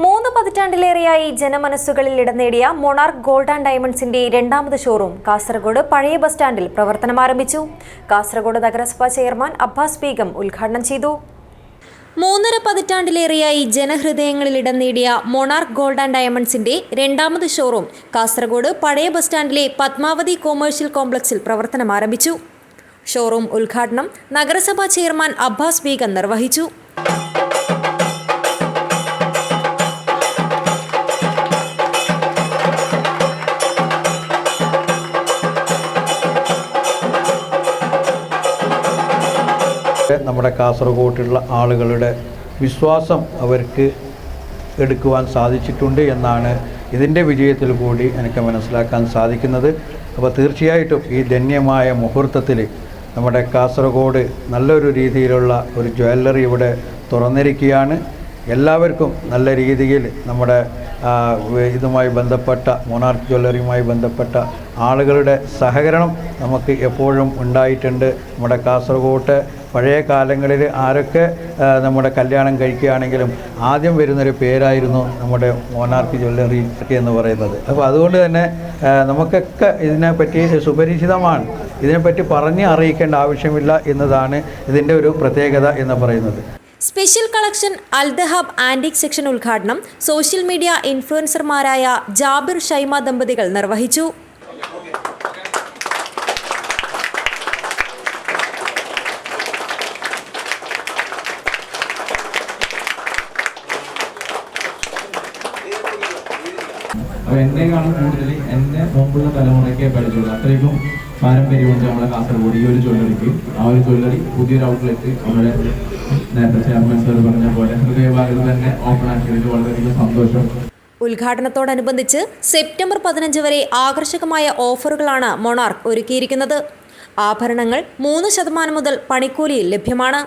മൂന്ന് പതിറ്റാണ്ടിലേറെയായി ജനമനസ്സുകളിൽ ഇടം നേടിയ മൊണാർക്ക് ഗോൾഡ് ആൻഡ് ഡയമണ്ട്സിന്റെ രണ്ടാമത് ഷോറൂം കാസർഗോഡ് പഴയ ബസ് സ്റ്റാൻഡിൽ പ്രവർത്തനം ആരംഭിച്ചു. കാസർഗോഡ് നഗരസഭാ ചെയർമാൻ അബ്ബാസ് ബീഗം ഉദ്ഘാടനം ചെയ്തു. മൂന്നര പതിറ്റാണ്ടിലേറെയായി ജനഹൃദയങ്ങളിൽ ഇടം നേടിയ മൊണാർക്ക് ഗോൾഡ് ആൻഡ് ഡയമണ്ട്സിന്റെ രണ്ടാമത് ഷോറൂം കാസർഗോഡ് പഴയ ബസ് സ്റ്റാൻഡിലെ പത്മാവതി കൊമേഴ്ഷ്യൽ കോംപ്ലക്സിൽ പ്രവർത്തനം ആരംഭിച്ചു. ഷോറൂം ഉദ്ഘാടനം നഗരസഭാ ചെയർമാൻ അബ്ബാസ് ബീഗം നിർവഹിച്ചു. നമ്മുടെ കാസർഗോട്ടുള്ള ആളുകളുടെ വിശ്വാസം അവർക്ക് എടുക്കുവാൻ സാധിച്ചിട്ടുണ്ട് എന്നാണ് ഇതിന്റെ വിജയത്തിൽ കൂടി എനിക്ക് മനസ്സിലാക്കാൻ സാധിക്കുന്നത്. അപ്പോൾ തീർച്ചയായിട്ടും ഈ ധന്യമായ മുഹൂർത്തത്തിൽ നമ്മുടെ കാസർഗോഡ് നല്ലൊരു രീതിയിലുള്ള ഒരു ജ്വല്ലറി ഇവിടെ തുറന്നിരിക്കുകയാണ്. എല്ലാവർക്കും നല്ല രീതിയിൽ നമ്മുടെ ഇതുമായി ബന്ധപ്പെട്ട മൊണാർക്ക് ജ്വല്ലറിയുമായി ബന്ധപ്പെട്ട ആളുകളുടെ സഹകരണം നമുക്ക് എപ്പോഴും ഉണ്ടായിട്ടുണ്ട്. നമ്മുടെ കാസർഗോട്ട് പഴയ കാലങ്ങളിൽ ആരൊക്കെ നമ്മുടെ കല്യാണം കഴിക്കുകയാണെങ്കിലും ആദ്യം വരുന്നൊരു പേരായിരുന്നു നമ്മുടെ മോനാർക്ക് ജ്വല്ലറി എന്ന് പറയുന്നത്. അപ്പോൾ അതുകൊണ്ട് തന്നെ നമുക്കൊക്കെ ഇതിനെപ്പറ്റി സുപരിചിതമാണ്. ഇതിനെപ്പറ്റി പറഞ്ഞ് അറിയിക്കേണ്ട ആവശ്യമില്ല എന്നതാണ് ഇതിന്റെ ഒരു പ്രത്യേകത എന്ന് പറയുന്നത്. Special collection Al Dahab antique section ഉദ്ഘാടനം സോഷ്യൽ മീഡിയ ഇൻഫ്ലുവൻസർമാരായ ജാബിർ ഷൈമ ദമ്പതികൾ നിർവഹിച്ചു. എന്നെക്കാളും കൂടുതൽ എന്നെ മുമ്പുള്ള തലമുറയ്ക്കേ പഠിച്ചുള്ളൂ അത്രയ്ക്കും പാരമ്പര്യമുണ്ട് നമ്മളെ കാസർഗോഡ് ഈ ഒരു ജ്വല്ലറിക്ക് ആ ഒരു ജ്വല്ലറി പുതിയൊരു ഔട്ട്ലെറ്റ് നമ്മുടെ പറഞ്ഞ പോലെ തന്നെ ഓപ്പൺ സന്തോഷം. ഉദ്ഘാടനത്തോടനുബന്ധിച്ച് സെപ്റ്റംബർ പതിനഞ്ച് വരെ ആകർഷകമായ ഓഫറുകളാണ് മൊണാർക്ക് ഒരുക്കിയിരിക്കുന്നത്. ആഭരണങ്ങൾ മൂന്ന് ശതമാനം മുതൽ പണിക്കൂലിയിൽ ലഭ്യമാണ്.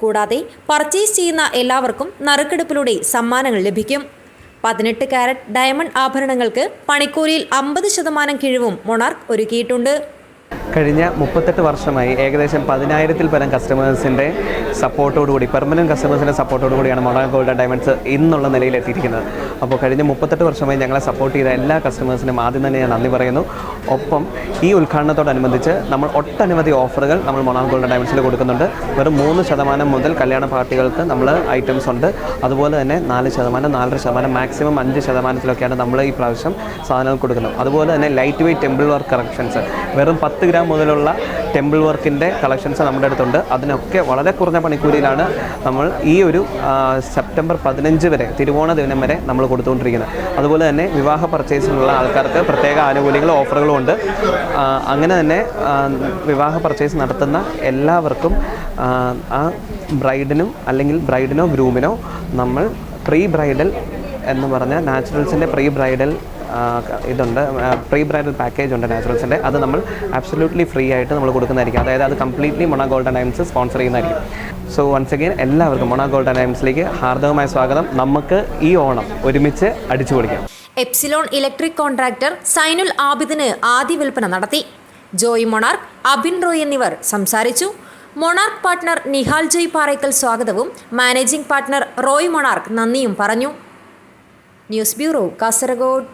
കൂടാതെ പർച്ചേസ് ചെയ്യുന്ന എല്ലാവർക്കും നറുക്കെടുപ്പിലൂടെ സമ്മാനങ്ങൾ ലഭിക്കും. പതിനെട്ട് കാരറ്റ് ഡയമണ്ട് ആഭരണങ്ങൾക്ക് പണിക്കൂലിയിൽ അമ്പത് ശതമാനം കിഴിവും മൊണാർക്ക് ഒരുക്കിയിട്ടുണ്ട്. കഴിഞ്ഞ മുപ്പത്തെട്ട് വർഷമായി ഏകദേശം പതിനായിരത്തിൽ പരം കസ്റ്റമേഴ്സിന്റെ സപ്പോർട്ടോടുകൂടി പെർമനന്റ് കസ്റ്റമേഴ്സിന്റെ സപ്പോർട്ടോടുകൂടിയാണ് മൊണാർ ഗോൾഡ് ഡയമണ്ട്സ് ഇന്നുള്ള നിലയിൽ എത്തിയിരിക്കുന്നത് അപ്പോൾ കഴിഞ്ഞ മുപ്പത്തെട്ട് വർഷമായി ഞങ്ങളെ സപ്പോർട്ട് ചെയ്ത എല്ലാ കസ്റ്റമേഴ്സിനും ആദ്യം തന്നെ ഞാൻ നന്ദി പറയുന്നു. ഒപ്പം ഈ ഉദ്ഘാടനത്തോടനുബന്ധിച്ച് നമ്മൾ ഒട്ടനവധി ഓഫറുകൾ നമ്മൾ മൊണാർ ഗോൾഡ് ഡയമണ്ട്സിൽ കൊടുക്കുന്നുണ്ട്. വെറും മൂന്ന് ശതമാനം മുതൽ കല്യാണ പാർട്ടികൾക്ക് നമ്മൾ ഐറ്റംസ് ഉണ്ട്. അതുപോലെ തന്നെ നാല് ശതമാനം നാലര ശതമാനം മാക്സിമം അഞ്ച് ശതമാനത്തിലൊക്കെയാണ് നമ്മൾ ഈ പ്രാവശ്യം സാധനങ്ങൾ കൊടുക്കുന്നത്. അതുപോലെ തന്നെ light weight temple work corrections വെറും പത്ത് ഗ്രാം മുതലുള്ള ടെമ്പിൾ വർക്കിന്റെ കളക്ഷൻസ് നമ്മുടെ അടുത്തുണ്ട്. അതിനൊക്കെ വളരെ കുറഞ്ഞ പണിക്കൂലിയിലാണ് നമ്മൾ ഈ ഒരു സെപ്റ്റംബർ പതിനഞ്ച് വരെ തിരുവോണ ദിനം വരെ നമ്മൾ കൊടുത്തുകൊണ്ടിരിക്കുന്നത്. അതുപോലെ തന്നെ വിവാഹ പർച്ചേസിനുള്ള ആൾക്കാർക്ക് പ്രത്യേക ആനുകൂല്യങ്ങളും ഓഫറുകളും ഉണ്ട്. അങ്ങനെ തന്നെ വിവാഹ പർച്ചേസ് നടത്തുന്ന എല്ലാവർക്കും ആ, ബ്രൈഡിനും അല്ലെങ്കിൽ ബ്രൈഡിനോ ഗ്രൂമിനോ നമ്മൾ പ്രീ ബ്രൈഡൽ എന്ന് പറഞ്ഞ നാച്ചുറൽസിന്റെ പ്രീ ബ്രൈഡൽ ഇതുണ്ട്. പ്രീ ബ്രൈഡൽ പാക്കേജ് ഉണ്ട് നാച്ചുറൽസിന്റെ അത് നമ്മൾ അബ്സല്യൂട്ട്ലി ഫ്രീ ആയിട്ട് നമ്മൾ കൊടുക്കുന്നതായിരിക്കും. അതായത് അത് completely Mona Gold and sponsor ചെയ്യുന്നതായിരിക്കും. സോ വൺസ് അഗെയിൻ എല്ലാവർക്കും മൊണ ഗോൾഡ് ആൻഡ് ഹാർദവമായ സ്വാഗതം. നമുക്ക് ഈ ഓണം ഒരുമിച്ച് അടിച്ചു പൊളിക്കാം. എപ്സിലോൺ ഇലക്ട്രിക് കോൺട്രാക്ടർ സൈനുൽ ആബിദിന് ആദ്യ വിൽപ്പന നടത്തി. ജോയ് മൊണാർക്ക് അബിൻ റോയ് എന്നിവർ സംസാരിച്ചു. മൊണാർക്ക് പാർട്ട്ണർ നിഹാൽ ജോയ് പാറയ്ക്കൽ സ്വാഗതവും മാനേജിംഗ് പാർട്ട്ണർ റോയ് മൊണാർക്ക് നന്ദിയും പറഞ്ഞു. News bureau Kasaragod.